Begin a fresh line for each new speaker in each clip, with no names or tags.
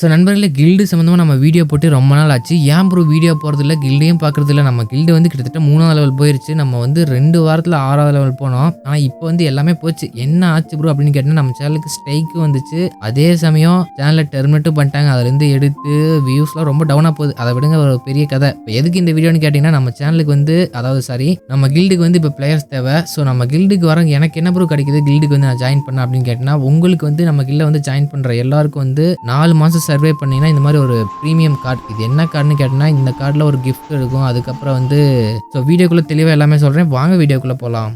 So நண்பர்களே guild சம்மந்தமாக நம்ம வீடியோ போட்டு ரொம்ப நாள் ஆச்சு. ஏன் ப்ரோ வீடியோ போகிறதில்ல கில்டையும் பார்க்குறதில்ல. நம்ம கில்டு வந்து கிட்டத்தட்ட மூணாவது லெவல் போயிருச்சு. நம்ம வந்து ரெண்டு வாரத்தில் ஆறாவது லெவல் போனோம். ஆனால் இப்போ வந்து எல்லாமே போச்சு. என்ன ஆச்சு ப்ரோ அப்படின்னு கேட்டால் நம்ம சேனலுக்கு ஸ்ட்ரைக்கு வந்துச்சு. அதே சமயம் சேனலில் டெர்மினேட்டும் பண்ணிட்டாங்க. அதுலேருந்து எடுத்து வியூஸ்லாம் ரொம்ப டவுனாக போகுது. அதை விடுங்க ஒரு பெரிய கதை. இப்போ எதுக்கு இந்த வீடியோன்னு கேட்டிங்கன்னா நம்ம சேனலுக்கு வந்து அதாவது சாரி நம்ம கில்டுக்கு வந்து இப்போ பிளேயர்ஸ் தேவை. ஸோ நம்ம கில்டுக்கு வர எனக்கு என்ன ப்ரோ கிடைக்குது? கில்டுக்கு வந்து நான் ஜாயின் பண்ண அப்படின்னு கேட்டிங்கன்னா உங்களுக்கு வந்து நம்ம கில்ல வந்து ஜாயின் பண்ணுற எல்லாருக்கும் வந்து நாலு மாதம் சர்வே பண்ணீங்கன்னா இந்த மாதிரி ஒரு ப்ரீமியம் கார்டு இது என்ன கார்டுன்னு கேட்டிங்கன்னா இந்த கார்டில் ஒரு கிஃப்ட் இருக்கும் அதுக்கப்புறம் வந்து ஸோ வீடியோக்குள்ளே தெளிவாக எல்லாமே சொல்கிறேன் வாங்க வீடியோக்குள்ளே போகலாம்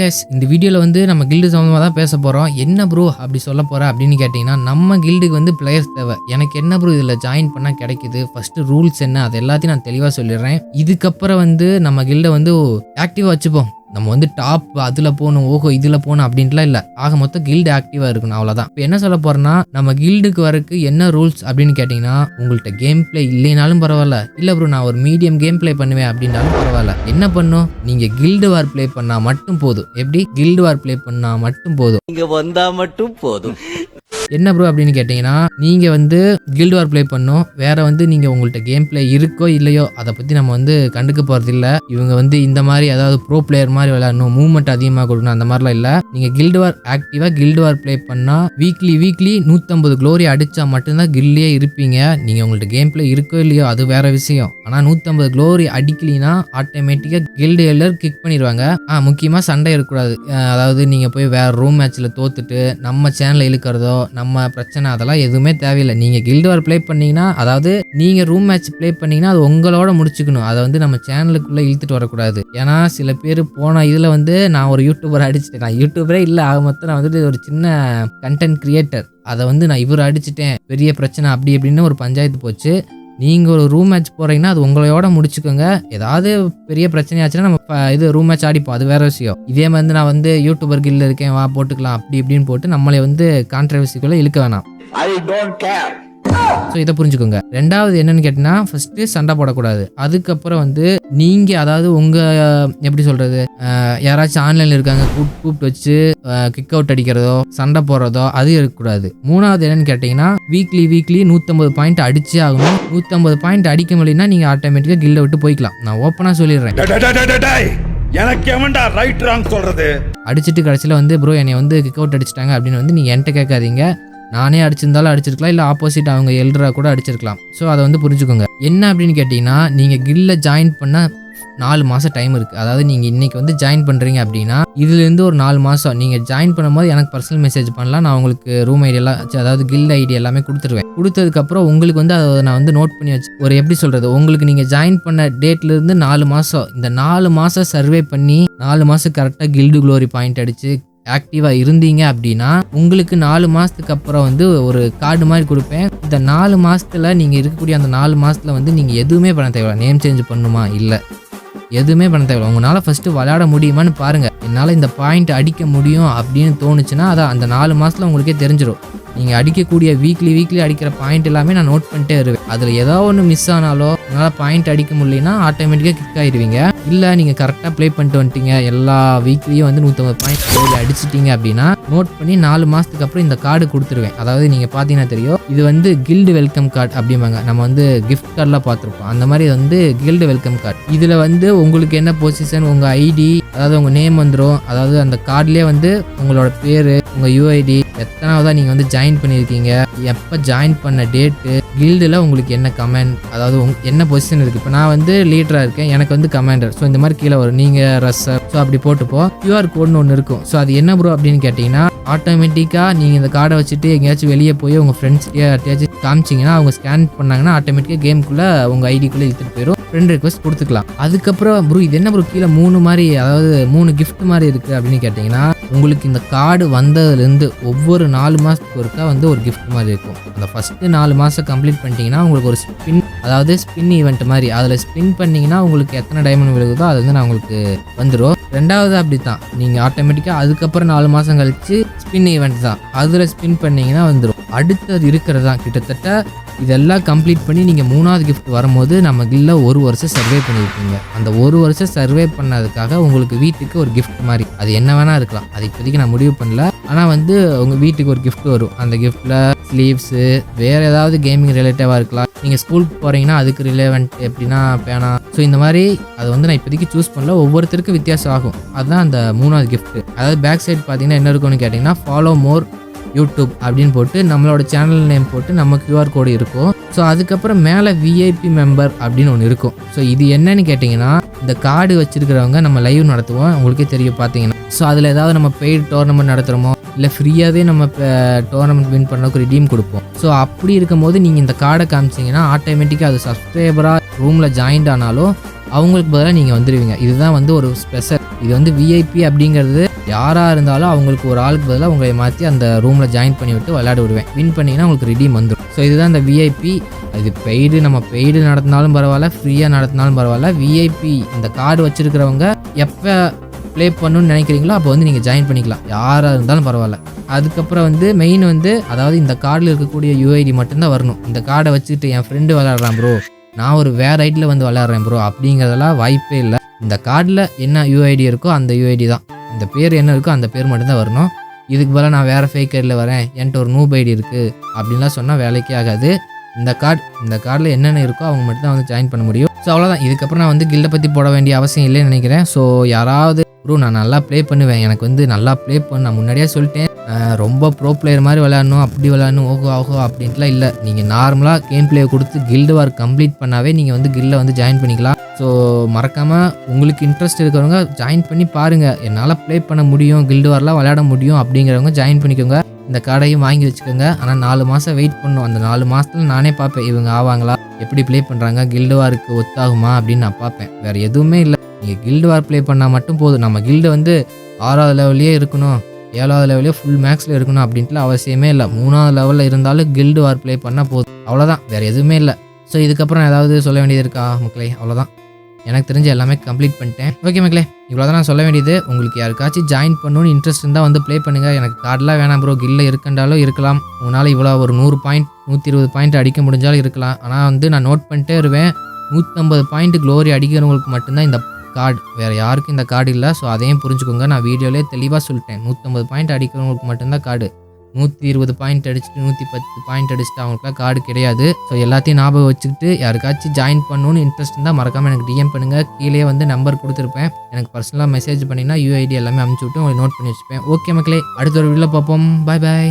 கைஸ் இந்த வீடியோவில் வந்து நம்ம கில்டு சம்மந்தமாக தான் பேச போகிறோம் என்ன ப்ரோ அப்படி சொல்ல போகிற அப்படின்னு கேட்டிங்கன்னா நம்ம கில்டுக்கு வந்து பிளேயர்ஸ் தேவை. எனக்கு என்ன ப்ரோ இதில் ஜாயின் பண்ணால் கிடைக்குது? ஃபஸ்ட்டு ரூல்ஸ் என்ன? அது எல்லாத்தையும் நான் தெளிவாக சொல்லிடுறேன். இதுக்கப்புறம் வந்து நம்ம கில்டை வந்து ஆக்டிவாக வச்சுப்போம். நம்ம வந்து டாப் அதில் போகணும் ஓஹோ இதில் போகணும் அப்படின்ட்டுலாம் இல்லை. ஆக மொத்தம் கில்டு ஆக்டிவாக இருக்கணும் அவ்வளோதான் இப்போ என்ன சொல்ல போகிறேன்னா நம்ம கில்டுக்கு வரக்கு என்ன ரூல்ஸ் அப்படின்னு கேட்டிங்கன்னா உங்கள்கிட்ட கேம் ப்ளே இல்லைனாலும் பரவாயில்ல. இல்லை ப்ரோ நான் ஒரு மீடியம் கேம் ப்ளே பண்ணுவேன் அப்படின்னாலும் பரவாயில்ல. என்ன பண்ணும்? நீங்கள் கில்டு வார் ப்ளே பண்ணால் மட்டும் போதும். எப்படி? கில்டு வார் ப்ளே பண்ணால் மட்டும் போதும்.
இங்கே வந்தால் மட்டும் போதும்.
என்ன ப்ரோ அப்படின்னு கேட்டிங்கன்னா நீங்கள் வந்து கில்டு வார் ப்ளே பண்ணும். வேறு வந்து நீங்கள் உங்கள்கிட்ட கேம் ப்ளே இருக்கோ இல்லையோ அதை பற்றி நம்ம வந்து கண்டுக்க போகிறது இல்லை. இவங்க வந்து இந்த மாதிரி அதாவது ப்ரோ பிளேயர் மாதிரி விளையாடணும் மூவ்மெண்ட் அதிகமாக கொடுக்கணும் அந்த மாதிரிலாம் இல்லை. நீங்கள் கில்டு வார் ஆக்டிவாக கில்டு வார் ப்ளே பண்ணால் வீக்லி வீக்லி நூற்றம்பது க்ளோரி அடித்தா மட்டும்தான் கில்லையே இருப்பீங்க. நீங்கள் உங்கள்கிட்ட கேம் ப்ளே இருக்கோ இல்லையோ அது வேற விஷயம். ஆனால் நூற்றம்பது க்ளோரி அடிக்கலினா ஆட்டோமேட்டிக்காக கில்டு எல்லர் கிக் பண்ணிடுவாங்க ஆ முக்கியமாக சண்டை இருக்கக்கூடாது. அதாவது நீங்கள் போய் வேறு ரூம் மேட்ச்சில் தோத்துட்டு நம்ம சேனலில் இழுக்கிறதோ நம்ம பிரச்சனை அதெல்லாம் எதுவுமே தேவையில்லை. நீங்கள் கில்டு வார் ப்ளே பண்ணிங்கன்னா அதாவது நீங்கள் ரூம் மேட்ச் ப்ளே பண்ணிங்கன்னா அது உங்களோட முடிச்சுக்கணும். அதை வந்து நம்ம சேனலுக்குள்ளே இழுத்துட்டு வரக்கூடாது. ஏன்னா சில பேர் போன இதில் வந்து நான் ஒரு யூடியூபர் அடிச்சிட்டேன். நான் யூடியூபரே இல்லை. ஆக மொத்தம் நான் வந்துட்டு ஒரு சின்ன கண்டென்ட் கிரியேட்டர் அதை வந்து நான் இவர் அடிச்சிட்டேன். பெரிய பிரச்சனை அப்படி இப்படின்னு ஒரு பஞ்சாயத்து போச்சு. நீங்கள் ஒரு ரூம் மேட்ச் போகிறீங்கன்னா அது உங்களோட முடிச்சுக்கோங்க. ஏதாவது பெரிய பிரச்சனையாச்சுன்னா நம்ம இது ரூம் மேட்ச் ஆடிப்போம். அது வேறு விஷயம். இதே மாதிரி நான் வந்து யூடியூபர் கில்ல இருக்கேன். வா போட்டுக்கலாம். அப்படி இப்படின்னு போட்டு நம்மளை வந்து கான்ட்ரவர்சிக்குள்ளே இழுக்க வேணாம்.
ஐ டோன்ட் கேர்
ஸோ இதை புரிஞ்சுக்கோங்க. ரெண்டாவது என்னன்னு கேட்டிங்கன்னா ஃபர்ஸ்ட் சண்டை போடக்கூடாது. அதுக்கப்புறம் வந்து நீங்க அதாவது உங்க அஹ், எப்படி சொல்றது அஹ், யாராச்சும் ஆன்லைன்ல இருக்காங்க கூப்~ கூப்பிட்டு வச்சு கிக் அவுட் அடிக்கிறதோ சண்டை போடுறதோ அது இருக்கக்கூடாது. மூணாவது என்னன்னு கேட்டிங்கன்னா வீக்லி வீக்லி நூற்றம்பது பாயிண்ட் அடிச்சே ஆகணும். நூற்றம்பது பாயிண்ட் அடிக்க முடியலன்னா நீங்கள் ஆட்டோமேட்டிக்காக கில்லை விட்டு போய்க்கலாம். நான் ஓப்பனாக சொல்லிடுறேன்.
எனக்கு எவன்டா ரைட் ராங் சொல்றது?
அடிச்சிட்டு கடைசியில் வந்து ப்ரோ என்னை வந்து கிக் அவுட் அடிச்சிட்டாங்க அப்படின்னு வந்து நீங்கள் என்கிட்ட கேட்காதீங்க. நானே அடிச்சிருந்தாலும் அடிச்சிருக்கலாம் இல்லை ஆப்போசிட் அவங்க எல்டராக கூட அடிச்சிருக்கலாம். ஸோ அதை வந்து புரிஞ்சுக்கோங்க. என்ன அப்படின்னு கேட்டிங்கன்னா நீங்கள் கில்ல ஜாயின் பண்ண நாலு மாதம் டைம் இருக்குது அதாவது நீங்கள் இன்றைக்கி வந்து ஜாயின் பண்ணுறீங்க அப்படின்னா இதுலேருந்து ஒரு நாலு மாதம் நீங்கள் ஜாயின் பண்ணும்போது எனக்கு பர்சனல் மெசேஜ் பண்ணலாம். நான் உங்களுக்கு ரூம் ஐடியெல்லாம் அதாவது கில் ஐடி எல்லாமே கொடுத்துருவேன். கொடுத்ததுக்கப்புறம் உங்களுக்கு வந்து அதை நான் வந்து நோட் பண்ணி வச்சு ஒரு எப்படி சொல்கிறது உங்களுக்கு நீங்கள் ஜாயின் பண்ண டேட்லேருந்து நாலு மாதம் இந்த நாலு மாதம் சர்வே பண்ணி நாலு மாதம் கரெக்டாக கில்டு க்ளோரி பாயிண்ட் அடித்து ஆக்டிவாக இருந்தீங்க அப்படின்னா உங்களுக்கு நாலு மாதத்துக்கு அப்புறம் வந்து ஒரு கார்டு மாதிரி கொடுப்பேன். இந்த நாலு மாதத்தில் நீங்கள் இருக்கக்கூடிய அந்த நாலு மாதத்தில் வந்து நீங்கள் எதுவுமே பண்ண தேவையில்ல. நேம் சேஞ்ச் பண்ணுமா? இல்லை. எதுவுமே பண்ண தேவையில்ல. உங்களால் ஃபஸ்ட்டு விளையாட முடியுமான்னு பாருங்கள் என்னால் இந்த பாயிண்ட் அடிக்க முடியும் அப்படின்னு தோணுச்சுன்னா அதான் அந்த நாலு மாதத்தில் உங்களுக்கே தெரிஞ்சிடும் நீங்கள் அடிக்கக்கூடிய வீக்லி வீக்லி அடிக்கிற பாயிண்ட் எல்லாமே நான் நோட் பண்ணிட்டே இருவேன் அதில் ஏதோ ஒன்று மிஸ் ஆனாலோ உங்களால் பாயிண்ட் அடிக்க முடியலனா ஆட்டோமேட்டிக்காக கிக் ஆயிடுவீங்க இல்லை நீங்கள் கரெக்டாக ப்ளே பண்ணிட்டு வந்துட்டீங்க. எல்லா வீக்லியும் வந்து நூற்றம்பது பாயிண்ட் அடிச்சிட்டீங்க அப்படின்னா நோட் பண்ணி நாலு மாதத்துக்கு அப்புறம் இந்த கார்டு கொடுத்துருவேன். அதாவது நீங்கள் பார்த்தீங்கன்னா தெரியும் இது வந்து கில்டு வெல்கம் கார்டு அப்படிம்பாங்க. நம்ம வந்து கிஃப்ட் கார்டெலாம் பார்த்துருப்போம். அந்த மாதிரி வந்து கில்டு வெல்கம் கார்டு இதில் வந்து உங்களுக்கு என்ன பொசிஷன் உங்கள் ஐடி அதாவது உங்கள் நேம் வந்துடும் அதாவது அந்த கார்டுலேயே வந்து உங்களோட பேர் உங்கள் யூஐடி எத்தனாவதாக நீங்கள் வந்து ஜாயின் பண்ணியிருக்கீங்க எப்போ ஜாயின் பண்ண டேட்டு கில்டில் உங்களுக்கு என்ன கமெண்ட் அதாவது உங் என்ன பொசிஷன் இருக்குது இப்போ நான் வந்து லீடராக இருக்கேன். எனக்கு வந்து கமாண்டர் ஸோ இந்த மாதிரி கீழே வரும். நீங்கள் ரஸ்ஸர் ஸோ அப்படி போட்டுப்போ. கியூஆர் கோட்னு ஒன்று இருக்கும். ஸோ அது என்ன ப்ரோ அப்படின்னு கேட்டிங்கன்னா ஆட்டோமேட்டிக்காக நீங்கள் இந்த கார்டை வச்சுட்டு எங்கேயாச்சும் வெளியே போய் உங்கள் ஃப்ரெண்ட்ஸ் யார்ட்டையாச்சும் காமிச்சிங்கன்னா அவங்க ஸ்கேன் பண்ணாங்கன்னா ஆட்டோமேட்டிக்காக கேமுக்குள்ளே உங்கள் ஐடிக்குள்ளே இழுத்துட்டு போயிடும் ஃப்ரெண்ட் ரிக்வஸ்ட் கொடுத்துக்கலாம். அதுக்கப்புறம் ப்ரோ இது என்ன ப்ரோ கீழே மூணு மாதிரி அதாவது மூணு கிஃப்ட் மாதிரி இருக்குது அப்படின்னு கேட்டிங்கன்னா உங்களுக்கு இந்த கார்டு வந்ததுலேருந்து ஒவ்வொரு நாலு மாதத்துக்கு ஒருக்கா வந்து ஒரு கிஃப்ட் மாதிரி இருக்கும். அந்த ஃபஸ்ட்டு நாலு மாதம் கம்ப்ளீட் பண்ணிட்டீங்கன்னா உங்களுக்கு ஒரு ஸ்பின் அதாவது ஸ்பின் ஈவெண்ட் மாதிரி. அதில் ஸ்பின் பண்ணிங்கன்னா உங்களுக்கு எத்தனை டைமண்ட் விழுகுதோ அது வந்து நான் உங்களுக்கு வந்துடும் ரெண்டாவது அப்படி தான் நீங்கள் ஆட்டோமேட்டிக்காக அதுக்கப்புறம் நாலு மாதம் கழிச்சு ஸ்பின் ஈவெண்ட் தான். அதில் ஸ்பின் பண்ணிங்கன்னா வந்துடும் அடுத்தது இருக்கிறது தான் கிட்டத்தட்ட இதெல்லாம் கம்ப்ளீட் பண்ணி நீங்கள் மூணாவது கிஃப்ட் வரும்போது நம்ம கில்ல ஒரு வருஷம் சர்வே பண்ணியிருப்பீங்க. அந்த ஒரு வருஷம் சர்வே பண்ணதுக்காக உங்களுக்கு வீட்டுக்கு ஒரு கிஃப்ட் மாதிரி. அது என்ன வேணால் இருக்கலாம். அது இப்போதைக்கு நான் முடிவு பண்ணல. ஆனால் வந்து உங்கள் வீட்டுக்கு ஒரு கிஃப்ட் வரும். அந்த கிஃப்ட்டில் ஸ்லீவ்ஸு வேறு ஏதாவது கேமிங் ரிலேட்டிவாக இருக்கலாம். நீங்கள் ஸ்கூலுக்கு போகிறீங்கன்னா அதுக்கு ரிலேவெண்ட் எப்படின்னா பேனா. ஸோ இந்த மாதிரி அது வந்து நான் இப்போதைக்கு சூஸ் பண்ணல. ஒவ்வொருத்தருக்கும் வித்தியாசம் ஆகும். அதுதான் அந்த மூணாவது கிஃப்ட்டு அதாவது பேக் சைடு பார்த்தீங்கன்னா என்ன இருக்கும்னு கேட்டிங்கன்னா ஃபாலோ மோர் யூடியூப் அப்படின்னு போட்டு நம்மளோட சேனல் நேம் போட்டு நம்ம கியூஆர் கோடு இருக்கும். ஸோ அதுக்கப்புறம் மேலே விஐபி மெம்பர் அப்படின்னு ஒன்று இருக்கும். ஸோ இது என்னன்னு கேட்டிங்கன்னா இந்த கார்டு வச்சுருக்கிறவங்க நம்ம லைவ் நடத்துவோம். உங்களுக்கே தெரியும் பார்த்தீங்கன்னா. ஸோ அதில் ஏதாவது நம்ம பெய்டு டோர்னமெண்ட் நடத்துகிறோமோ இல்லை ஃப்ரீயாகவே நம்ம டோர்னமெண்ட் வின் பண்ணக்கு ரிடீம் கொடுப்போம். ஸோ அப்படி இருக்கும்போது நீங்கள் இந்த கார்டை காமிச்சிங்கன்னா ஆட்டோமேட்டிக்காக அது சப்ஸ்கிரைபராக ரூமில் ஜாயின்ட் ஆனாலும் அவங்களுக்கு பதிலாக நீங்கள் வந்துடுவீங்க இதுதான் வந்து ஒரு ஸ்பெஷல் இது வந்து விஐபி அப்படிங்கிறது யாராக இருந்தாலும் அவங்களுக்கு ஒரு ஆளுக்கு பதிலாக உங்களை மாற்றி அந்த ரூமில் ஜாயின் பண்ணி விட்டு விளையாட விடுவேன். வின் பண்ணிங்கன்னா உங்களுக்கு ரிடீம் வந்துடும் ஸோ இதுதான் இந்த விஐபி இது பெய்டு நம்ம பெய்டு நடத்தினாலும் பரவாயில்ல ஃப்ரீயாக நடத்தினாலும் பரவாயில்ல. விஐபி இந்த கார்டு வச்சுருக்கிறவங்க எப்போ ப்ளே பண்ணணும்னு நினைக்கிறீங்களோ அப்போ வந்து நீங்கள் ஜாயின் பண்ணிக்கலாம். யாராக இருந்தாலும் பரவாயில்ல. அதுக்கப்புறம் வந்து மெயின் வந்து அதாவது இந்த கார்டில் இருக்கக்கூடிய யூஐடி மட்டும்தான் வரணும். இந்த கார்டை வச்சுக்கிட்டு என் ஃப்ரெண்டு விளாட்றான் ப்ரோ நான் ஒரு வேறு ஐடியில் வந்து விளாட்றேன் ப்ரோ அப்படிங்கிறதெல்லாம் வாய்ப்பே இல்லை. இந்த கார்டில் என்ன யூஐடி இருக்கோ அந்த யூஐடி தான். இந்த பேர் என்ன இருக்கோ அந்த பேர் மட்டும்தான் வரணும். இதுக்கு பதிலாக நான் வேறு ஃபேக் ஐடியில் வரேன். என்கிட்ட ஒரு நூப் ஐடி இருக்குது அப்படின்லாம் சொன்னால் வேலைக்கே ஆகாது. இந்த கார்டு இந்த கார்டில் என்னென்ன இருக்கோ அவங்க மட்டும் தான் வந்து ஜாயின் பண்ண முடியும். ஸோ அவ்வளோதான் இதுக்கப்புறம் நான் வந்து கில்டை பற்றி போட வேண்டிய அவசியம் இல்லைன்னு நினைக்கிறேன். ஸோ யாராவது ப்ரோ நான் நல்லா ப்ளே பண்ணுவேன். எனக்கு வந்து நல்லா ப்ளே பண்ண. நான் முன்னாடியே சொல்லிட்டேன். ரொம்ப ப்ரோ பிளேயர் மாதிரி விளையாடணும். அப்படி விளையாடணும். ஓஹோ ஆகோ அப்படின்ட்டுலாம் இல்லை. நீங்கள் நார்மலாக கேம் பிளே கொடுத்து கில்டு வார் கம்ப்ளீட் பண்ணாவே நீங்கள் வந்து கில்டில் வந்து ஜாயின் பண்ணிக்கலாம். ஸோ மறக்காமல் உங்களுக்கு இன்ட்ரெஸ்ட் இருக்கிறவங்க ஜாயின் பண்ணி பாருங்கள் என்னால் ப்ளே பண்ண முடியும். கில்டு வார்லாம் விளையாட முடியும் அப்படிங்கிறவங்க ஜாயின் பண்ணிக்கோங்க. இந்த கடையும் வாங்கி வச்சுக்கோங்க. ஆனால் நாலு மாதம் வெயிட் பண்ணும் அந்த நாலு மாதத்துல நானே பார்ப்பேன். இவங்க ஆவாங்களா? எப்படி ப்ளே பண்ணுறாங்க கில்டு வாருக்கு ஒத்தாகுமா? அப்படின்னு நான் பார்ப்பேன். வேறு எதுவுமே இல்லை. நீங்கள் கில்டு வார் ப்ளே பண்ணால் மட்டும் போதும். நம்ம கில்டு வந்து ஆறாவது லெவல்லையே இருக்கணும் ஏழாவது லெவலே ஃபுல் மேக்ஸில் இருக்கணும் அப்படின்ட்டுலாம் அவசியமே இல்லை. மூணாவது லெவலில் இருந்தாலும் கில்டு வார் ப்ளே பண்ணால் போதும். அவ்வளோதான் வேறு எதுவுமே இல்லை. ஸோ இதுக்கப்புறம் ஏதாவது சொல்ல வேண்டியது இருக்கா மக்களே? அவ்வளோதான் எனக்கு தெரிஞ்ச எல்லாமே கம்ப்ளீட் பண்ணிட்டேன். ஓகே மக்களே இவ்வளோ தான் நான் சொல்ல வேண்டியது. உங்களுக்கு யாருக்காச்சும் ஜாயின் பண்ணணும்னு இன்ட்ரெஸ்ட் இருந்தால் வந்து ப்ளே பண்ணுங்கள் எனக்கு கார்டெலாம் வேணாம் ப்ரோ கில்ல இருக்கண்டாலும் இருக்கலாம். உங்களால் இவ்வளோ ஒரு நூறு பாயிண்ட் நூற்றி இருபது பாயிண்ட் அடிக்க முடிஞ்சாலும் இருக்கலாம். ஆனால் வந்து நான் நோட் பண்ணிட்டே இருவேன் நூற்றம்பது பாயிண்ட் க்ளோரி அடிக்கிறவங்களுக்கு மட்டும்தான் இந்த கார்டு வேறு யாருக்கும் இந்த கார்டு இல்லை ஸோ அதையும் புரிஞ்சுக்கோங்க. நான் வீடியோலேயே தெளிவாக சொல்லிட்டேன். நூற்றம்பது பாயிண்ட் அடிக்கிறவங்களுக்கு மட்டும்தான் கார்டு நூற்றி இருபது பாயிண்ட் அடிச்சுட்டு நூற்றி பத்து பாயிண்ட் அடிச்சுட்டு அவங்களுக்குலாம் கார்டு கிடையாது. ஸோ எல்லாத்தையும் ஞாபகம் வச்சுக்கிட்டு யாருக்காச்சும் ஜாயின் பண்ணணும்னு இன்ட்ரெஸ்ட் இருந்தால் மறக்காமல் எனக்கு டிஎம் பண்ணுங்கள் கீழே வந்து நம்பர் கொடுத்துருப்பேன். எனக்கு பர்சனலாக மெசேஜ் பண்ணிங்கன்னா யூஐடி எல்லாமே அமுச்சு விட்டு உங்களுக்கு நோட் பண்ணி வச்சுப்பேன். ஓகே மக்களே அடுத்த ஒரு வீடியோவில் பார்ப்போம். பாய் பாய்